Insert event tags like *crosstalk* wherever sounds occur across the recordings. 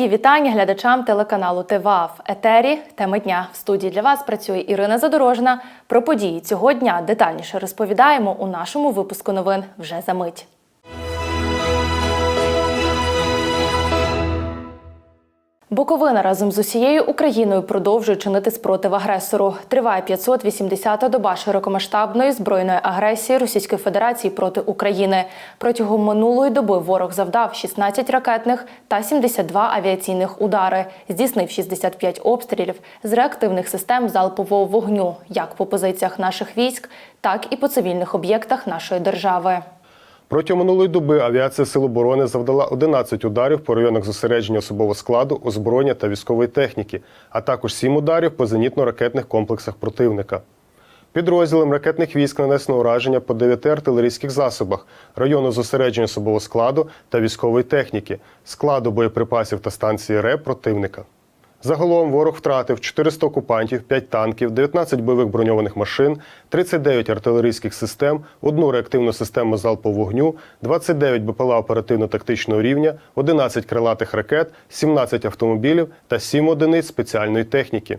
Мої вітання глядачам телеканалу ТВАВ. Етері теми дня. В студії для вас працює Ірина Задорожна. Про події цього дня детальніше розповідаємо у нашому випуску новин вже за мить. Буковина разом з усією Україною продовжує чинити спротив агресору. Триває 580-та доба широкомасштабної збройної агресії Російської Федерації проти України. Протягом минулої доби ворог завдав 16 ракетних та 72 авіаційних удари, здійснив 65 обстрілів з реактивних систем залпового вогню, як по позиціях наших військ, так і по цивільних об'єктах нашої держави. Протягом минулої доби авіація Сил оборони завдала 11 ударів по районах зосередження особового складу, озброєння та військової техніки, а також 7 ударів по зенітно-ракетних комплексах противника. Підрозділам ракетних військ нанесено ураження по 9 артилерійських засобах, району зосередження особового складу та військової техніки, складу боєприпасів та станції РЕ противника. Загалом ворог втратив 400 окупантів, 5 танків, 19 бойових броньованих машин, 39 артилерійських систем, одну реактивну систему залпового вогню, 29 БПЛА оперативно-тактичного рівня, 11 крилатих ракет, 17 автомобілів та 7 одиниць спеціальної техніки.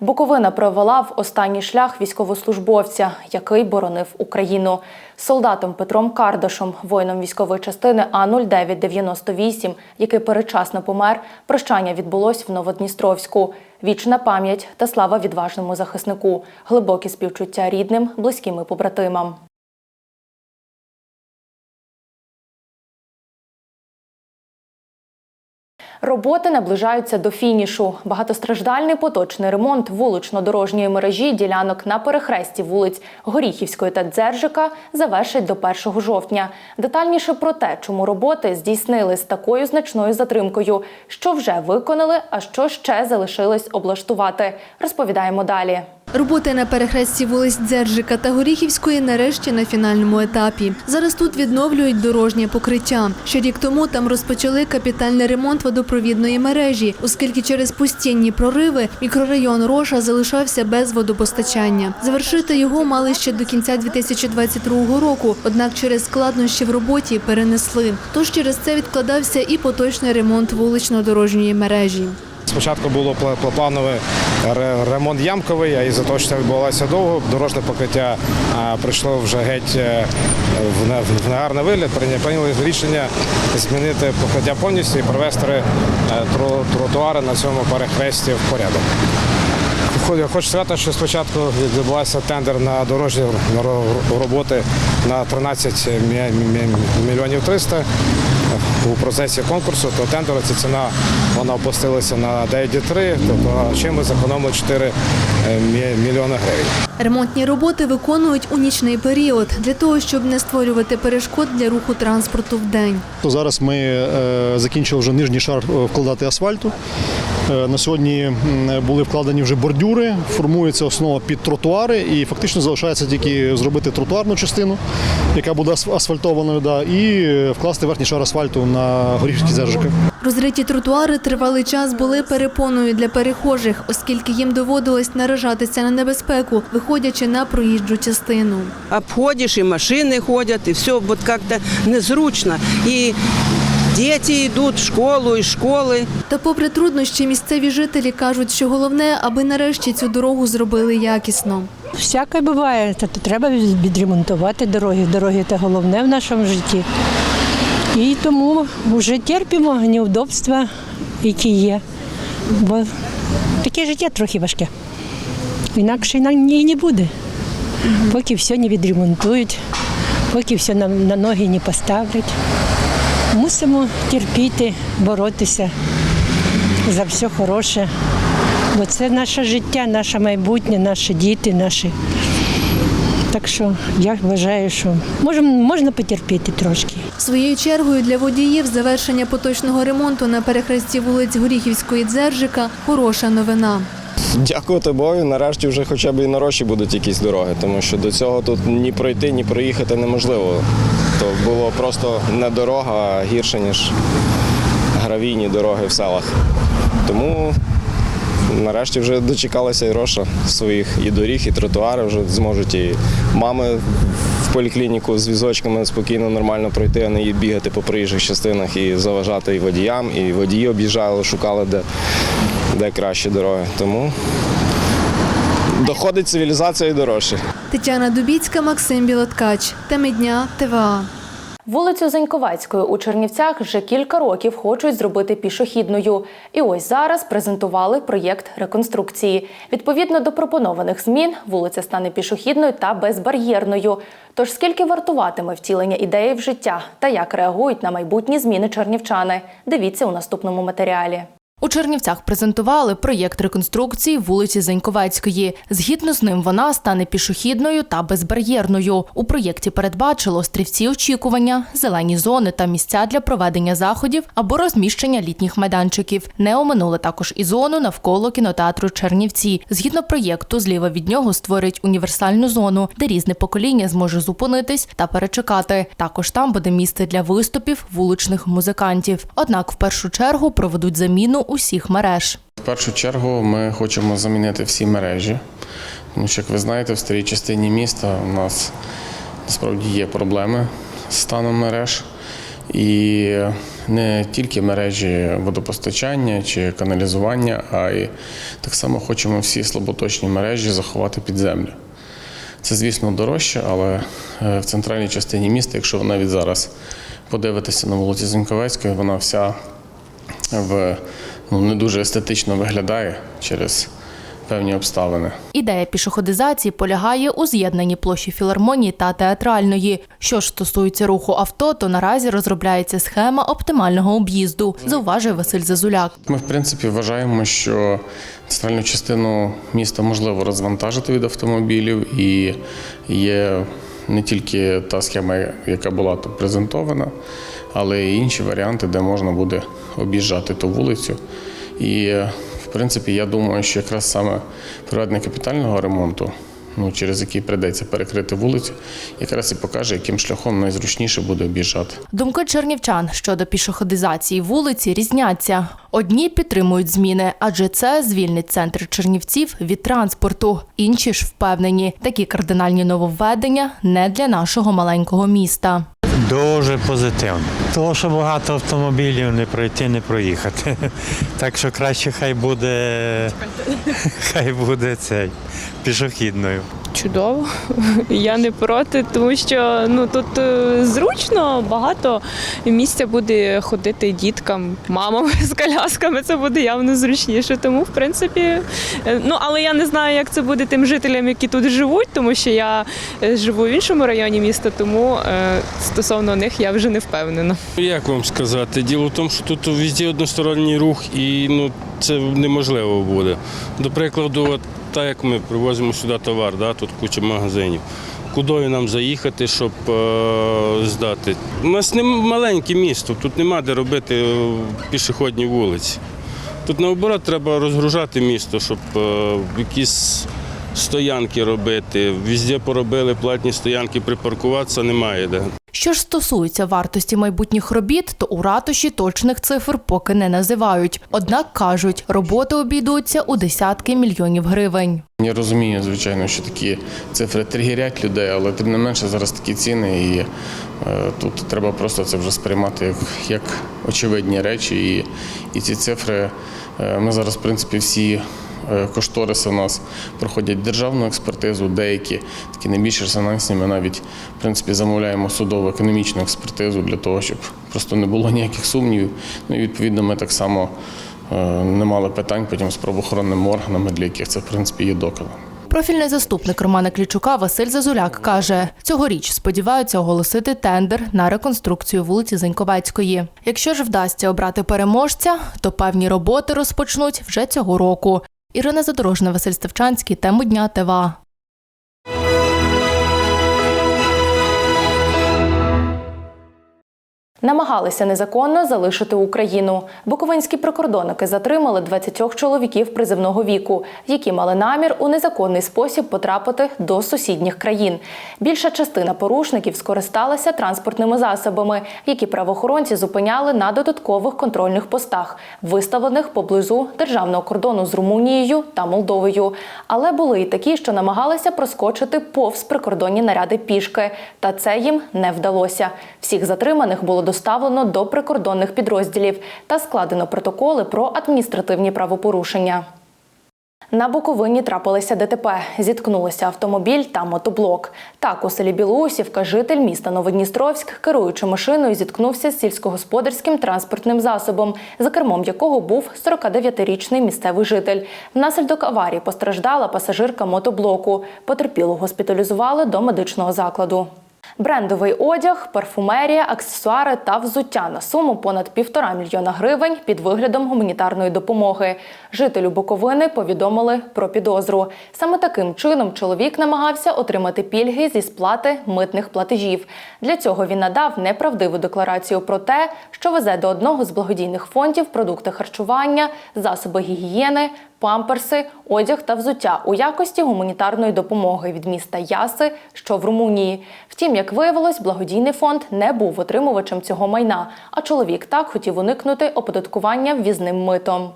Буковина провела в останній шлях військовослужбовця, який боронив Україну. Солдатом Петром Кардашом, воїном військової частини А0998, який передчасно помер, прощання відбулось в Новодністровську. Вічна пам'ять та слава відважному захиснику, глибокі співчуття рідним, близьким і побратимам. Роботи наближаються до фінішу. Багатостраждальний поточний ремонт вулично-дорожньої мережі ділянок на перехресті вулиць Горіхівської та Дзержика завершить до 1 жовтня. Детальніше про те, чому роботи здійснили з такою значною затримкою, що вже виконали, а що ще залишилось облаштувати, розповідаємо далі. Роботи на перехресті вулиць Дзержика та Горіхівської нарешті на фінальному етапі. Зараз тут відновлюють дорожнє покриття. Ще рік тому там розпочали капітальний ремонт водопровідної мережі, оскільки через постійні прориви мікрорайон Роша залишався без водопостачання. Завершити його мали ще до кінця 2022 року, однак через складнощі в роботі перенесли. Тож через це відкладався і поточний ремонт вулично-дорожньої мережі. Спочатку було пла- пла- плановий ремонт ямковий, а із-за того, що це відбувалося довго, дорожне покриття прийшло вже геть е, в негарний вигляд. Прийняли рішення змінити покриття повністю і привести е, тротуари на цьому перехресті в порядок. Хочу сказати, що спочатку відбувався тендер на дорожні роботи на 13 мі- мі- мільйонів 300. У процесі конкурсу то тендеру ця ціна вона опустилася на 9,3, тобто чим ми зекономили 4 мільйони гривень. Ремонтні роботи виконують у нічний період для того, щоб не створювати перешкод для руху транспорту в день. То зараз ми е, закінчили вже нижній шар е, вкладати асфальту. Е, На сьогодні були вкладені вже бордюри, формується основа під тротуари, і фактично залишається тільки зробити тротуарну частину, яка буде ас- асфальтованою, да, і е, вкласти верхній шар асфальту на горішки зержика. Розриті тротуари тривалий час були перепоною для перехожих, оскільки їм доводилось наражатися на небезпеку, виходячи на проїжджу частину. обходишь, и машины ходят, и все вот как-то незручно. И дети идут в школу, из школы. Та попри труднощі, місцеві жителі кажуть, що головне, аби нарешті цю дорогу зробили якісно. Всяке буває, та то треба відремонтувати дороги. Дороги це головне в нашому житті. І тому вже терпимо неудобства, які є. Бо таке життя трохи важке. Інакше і не буде. Поки все не відремонтують, поки все на, на ноги не поставлять. Мусимо терпіти, боротися за все хороше. Бо це наше життя, наше майбутнє, наші діти, наші. Так що я вважаю, що можем, можна потерпіти трошки. Своєю чергою для водіїв завершення поточного ремонту на перехресті вулиць Горіхівської Дзержика хороша новина. Дякувати Богу, нарешті вже хоча б і нарощі будуть якісь дороги, тому що до цього тут ні пройти, ні проїхати неможливо. То було просто не дорога, а гірше, ніж гравійні дороги в селах. Тому нарешті вже дочекалася і Роша своїх і доріг, і тротуари вже зможуть і мами в поліклініку з візочками спокійно, нормально пройти, а не бігати по проїжджих частинах і заважати і водіям, і водії об'їжджали, шукали, де, де кращі дороги. Тому доходить цивілізація і дорожче. Тетяна Дубіцька, Максим Білоткач. Теми дня ТВА. Вулицю Заньковецької у Чернівцях вже кілька років хочуть зробити пішохідною. І ось зараз презентували проєкт реконструкції. Відповідно до пропонованих змін, вулиця стане пішохідною та безбар'єрною. Тож скільки вартуватиме втілення ідеї в життя та як реагують на майбутні зміни чернівчани? Дивіться у наступному матеріалі. У Чернівцях презентували проєкт реконструкції вулиці Заньковецької. Згідно з ним, вона стане пішохідною та безбар'єрною. У проєкті передбачило острівці очікування, зелені зони та місця для проведення заходів або розміщення літніх майданчиків. Не оминули також і зону навколо кінотеатру Чернівці. Згідно проєкту, зліва від нього створять універсальну зону, де різне покоління зможе зупинитись та перечекати. Також там буде місце для виступів вуличних музикантів. Однак, в першу чергу проведуть заміну усіх мереж. В першу чергу ми хочемо замінити всі мережі, тому що, як ви знаєте, в старій частині міста у нас насправді є проблеми з станом мереж. І не тільки мережі водопостачання чи каналізування, а й так само хочемо всі слаботочні мережі заховати під землю. Це, звісно, дорожче, але е, в центральній частині міста, якщо ви навіть зараз подивитеся на вулиці Зіньковецької, вона вся в ну, не дуже естетично виглядає через певні обставини. Ідея пішоходизації полягає у з'єднанні площі філармонії та театральної. Що ж стосується руху авто, то наразі розробляється схема оптимального об'їзду, зауважує Василь Зазуляк. Ми, в принципі, вважаємо, що центральну частину міста можливо розвантажити від автомобілів, і є не тільки та схема, яка була тут презентована, але й інші варіанти, де можна буде об'їжджати ту вулицю. І, в принципі, я думаю, що якраз саме проведення капітального ремонту, ну, через який прийдеться перекрити вулицю, якраз і покаже, яким шляхом найзручніше буде об'їжджати. Думки чернівчан щодо пішоходизації вулиці різняться. Одні підтримують зміни, адже це звільнить центр Чернівців від транспорту. Інші ж впевнені, такі кардинальні нововведення не для нашого маленького міста. Дуже позитивно. Того, що багато автомобілів не пройти, не проїхати. *laughs* Так що краще хай буде *laughs* хай буде цей пішохідною. Чудово. *laughs* Я не проти, тому що ну тут е, зручно, багато місця буде ходити діткам, мамам *laughs* з колясками. Це буде явно зручніше. Тому, в принципі, е, ну але я не знаю, як це буде тим жителям, які тут живуть, тому що я е, живу в іншому районі міста, тому стосовно них я вже не впевнена. Як вам сказати? Діло в тому, що тут везде односторонній рух і ну, це неможливо буде. До прикладу, от, так як ми привозимо сюди товар, да, тут куча магазинів. Куди нам заїхати, щоб е, здати? У нас не маленьке місто, тут нема де робити е, пішохідні вулиці. Тут наоборот треба розгружати місто, щоб е, якісь стоянки робити. Везде поробили платні стоянки, припаркуватися немає де. Що ж стосується вартості майбутніх робіт, то у ратуші точних цифр поки не називають. Однак кажуть, роботи обійдуться у десятки мільйонів гривень. Я розумію, звичайно, що такі цифри тригерять людей, але тим не менше зараз такі ціни, і е, тут треба просто це вже сприймати як, як очевидні речі. І, і ці цифри е, ми зараз, в принципі, всі. Е, Кошториси у нас проходять державну експертизу, деякі такі найбільш резонансні. Ми навіть в принципі замовляємо судову економічну експертизу для того, щоб просто не було ніяких сумнівів. Ну і відповідно ми так само е, не мали питань потім з правоохоронними органами, для яких це в принципі є доказом. Профільний заступник Романа Клічука Василь Зазуляк каже, цьогоріч сподіваються оголосити тендер на реконструкцію вулиці Заньковецької. Якщо ж вдасться обрати переможця, то певні роботи розпочнуть вже цього року. Ірина Задорожна, Василь Ставчанський, тему дня ТВА. Намагалися незаконно залишити Україну. Буковинські прикордонники затримали 20 чоловіків призивного віку, які мали намір у незаконний спосіб потрапити до сусідніх країн. Більша частина порушників скористалася транспортними засобами, які правоохоронці зупиняли на додаткових контрольних постах, виставлених поблизу державного кордону з Румунією та Молдовою. Але були й такі, що намагалися проскочити повз прикордонні наряди пішки. Та це їм не вдалося. Всіх затриманих було доставлено до прикордонних підрозділів та складено протоколи про адміністративні правопорушення. На Буковині трапилися ДТП. Зіткнулися автомобіль та мотоблок. Так, у селі Білоусівка житель міста Новодністровськ, керуючи машиною, зіткнувся з сільськогосподарським транспортним засобом, за кермом якого був 49-річний місцевий житель. Внаслідок аварії постраждала пасажирка мотоблоку. Потерпілу госпіталізували до медичного закладу. Брендовий одяг, парфумерія, аксесуари та взуття на суму понад півтора мільйона гривень під виглядом гуманітарної допомоги. Жителю Буковини повідомили про підозру. Саме таким чином чоловік намагався отримати пільги зі сплати митних платежів. Для цього він надав неправдиву декларацію про те, що везе до одного з благодійних фондів продукти харчування, засоби гігієни, памперси, одяг та взуття у якості гуманітарної допомоги від міста Яси, що в Румунії. Втім, як виявилось, благодійний фонд не був отримувачем цього майна, а чоловік так хотів уникнути оподаткування ввізним митом.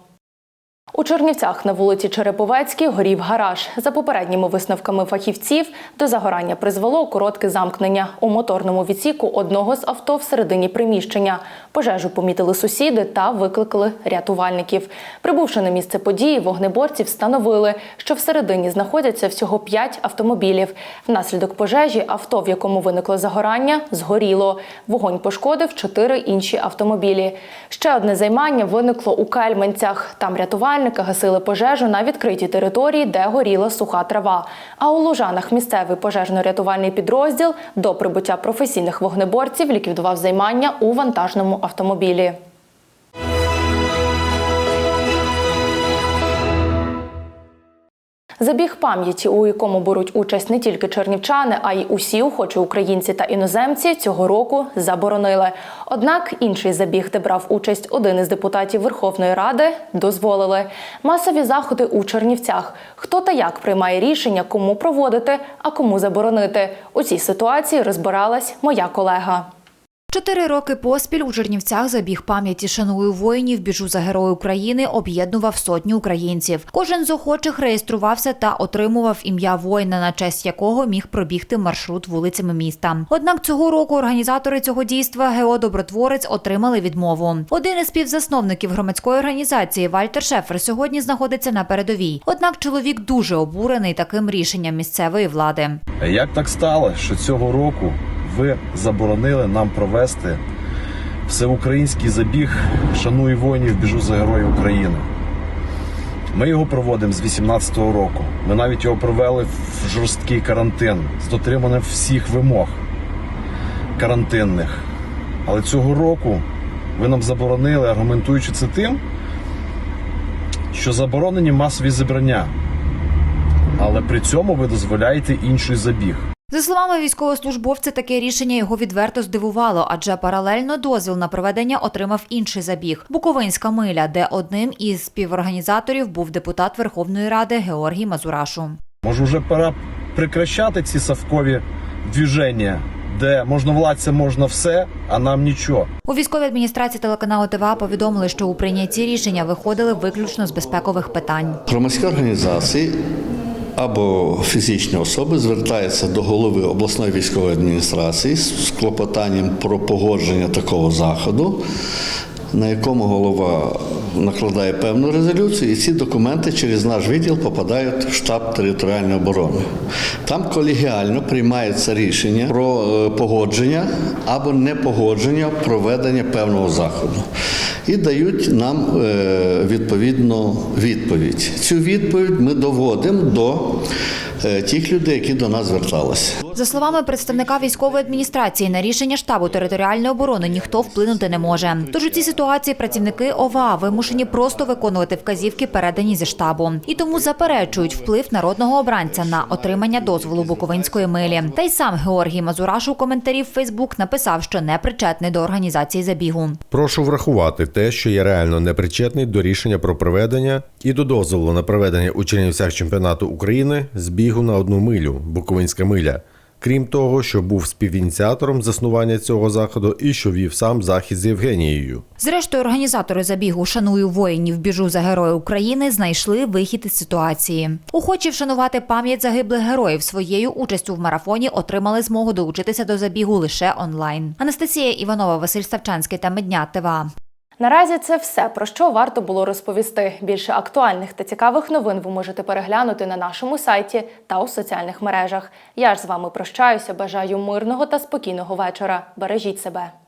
У Чернівцях на вулиці Череповецькій горів гараж. За попередніми висновками фахівців, до загорання призвело коротке замкнення у моторному відсіку одного з авто всередині приміщення. Пожежу помітили сусіди та викликали рятувальників. Прибувши на місце події, вогнеборці встановили, що всередині знаходяться всього п'ять автомобілів. Внаслідок пожежі авто, в якому виникло загорання, згоріло. Вогонь пошкодив чотири інші автомобілі. Ще одне займання виникло у Кельменцях. Там рятувальники гасили пожежу на відкритій території, де горіла суха трава. А у Лужанах місцевий пожежно-рятувальний підрозділ до прибуття професійних вогнеборців ліквідував займання у вантажному автомобілі. Забіг пам'яті, у якому беруть участь не тільки чернівчани, а й усі охочі українці та іноземці, цього року заборонили. Однак інший забіг, де брав участь один із депутатів Верховної Ради, дозволили. Масові заходи у Чернівцях. Хто та як приймає рішення, кому проводити, а кому заборонити. У цій ситуації розбиралась моя колега. Чотири роки поспіль у Чернівцях забіг пам'яті шаную воїнів біжу за герої України об'єднував сотні українців. Кожен з охочих реєструвався та отримував ім'я воїна, на честь якого міг пробігти маршрут вулицями міста. Однак цього року організатори цього дійства Гео Добротворець отримали відмову. Один із співзасновників громадської організації Вальтер Шефер сьогодні знаходиться на передовій. Однак чоловік дуже обурений таким рішенням місцевої влади. Як так стало, що цього року ви заборонили нам провести всеукраїнський забіг Шаную воїнів, біжу за героїв України? Ми його проводимо з 18-го року. Ми навіть його провели в жорсткий карантин з дотриманням всіх вимог карантинних. Але цього року ви нам заборонили, аргументуючи це тим, що заборонені масові зібрання. Але при цьому ви дозволяєте інший забіг. За словами військовослужбовця, таке рішення його відверто здивувало, адже паралельно дозвіл на проведення отримав інший забіг Буковинська миля, де одним із співорганізаторів був депутат Верховної Ради Георгій Мазурашу. Може, вже пора прекращати ці совкові движення, де можновладця можна все, а нам нічого. У військовій адміністрації телеканалу ТВА повідомили, що у прийнятті рішення виходили виключно з безпекових питань. Громадські організації або фізичні особи звертаються до голови обласної військової адміністрації з клопотанням про погодження такого заходу, на якому голова накладає певну резолюцію, і ці документи через наш відділ попадають в штаб територіальної оборони. Там колегіально приймається рішення про е, погодження або непогодження проведення певного заходу. І дають нам е, відповідну відповідь. Цю відповідь ми доводимо до тих людей, які до нас зверталися. За словами представника військової адміністрації, на рішення штабу територіальної оборони ніхто вплинути не може. Тож у цій ситуації працівники ОВА вимушені просто виконувати вказівки, передані зі штабу, і тому заперечують вплив народного обранця на отримання дозволу Буковинської милі. Та й сам Георгій Мазураш у коментарі в Фейсбук написав, що не причетний до організації забігу. Прошу врахувати те, що я реально непричетний до рішення про проведення і до дозволу на проведення у Чернівцях чемпіонату України з бігу на одну милю Буковинська миля. Крім того, що був співініціатором заснування цього заходу і що вів сам захід з Євгенією. Зрештою, організатори забігу Шаную воїнів біжу за героя України знайшли вихід із ситуації. Охочі вшанувати пам'ять загиблих героїв своєю участю в марафоні отримали змогу долучитися до забігу лише онлайн. Анастасія Іванова, Василь Ставчанський та Медня ТВА. Наразі це все про що варто було розповісти. Більше актуальних та цікавих новин ви можете переглянути на нашому сайті та у соціальних мережах. Я ж з вами прощаюся. Бажаю мирного та спокійного вечора. Бережіть себе.